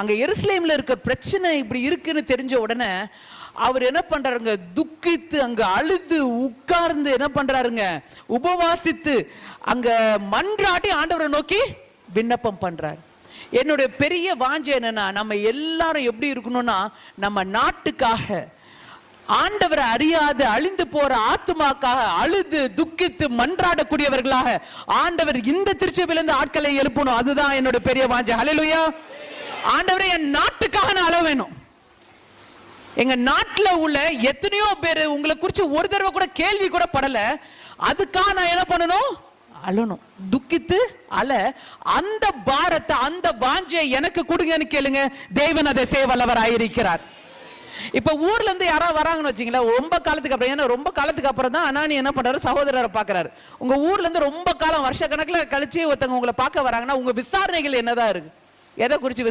அங்க எருசலேம்ல இருக்க பிரச்சனை இப்படி இருக்குன்னு தெரிஞ்ச உடனே அவர் என்ன பண்றாருங்க? துக்கித்து அங்க அழுது உட்கார்ந்து என்ன பண்றாருங்க? உபவாசித்து அங்க மன்றாட்டி ஆண்டவரை நோக்கி விண்ணப்பம் பண்றார். என்னுடைய பெரிய வாஞ்சை என்னன்னா நம்ம எல்லாரும் எப்படி இருக்கணும்னா நம்ம நாட்டுக்காக ஆண்டவரை அறியாத அழிந்து போற ஆத்துமாக்காக அழுது துக்கித்து மன்றாடக்கூடியவர்களாக ஆண்டவர் இந்த திருச்சபையிலிருந்து ஆட்களை எழுப்பணும். அதுதான் என்னோட பெரிய வாஞ்சை. ஹலலுயா ஆண்டவரே என் நாட்டுக்காக நான் அழ வேணும். எங்க நாட்டுல உள்ள எத்தனையோ பேர் உங்களை குறிச்சு ஒரு தடவை கூட கேள்வி கூட படல. அதுக்காக நான் என்ன பண்ணணும்? அழணும். துக்கித்து அல அந்த பாரத்தை அந்த வாஞ்சை எனக்கு கொடுங்கன்னு கேளுங்க. தேவன் அதை செய்ய வல்லவராயிருக்கிறார் இப்ப ஊர்ல இருந்து யாராவது வராங்கன்னு வச்சீங்களா ரொம்ப காலத்துக்கு அப்புறம் ஏன்னா ரொம்ப காலத்துக்கு அப்புறம் தான் அனானி என்ன பண்றாரு? சகோதரரை பாக்குறாரு உங்க ஊர்ல இருந்து ரொம்ப காலம் வருஷ கணக்குல கழிச்சு ஒருத்தவங்க உங்களை பார்க்க வராங்கன்னா உங்க விசாரணைகள் என்னதான் இருக்கு? எதை குறிச்சு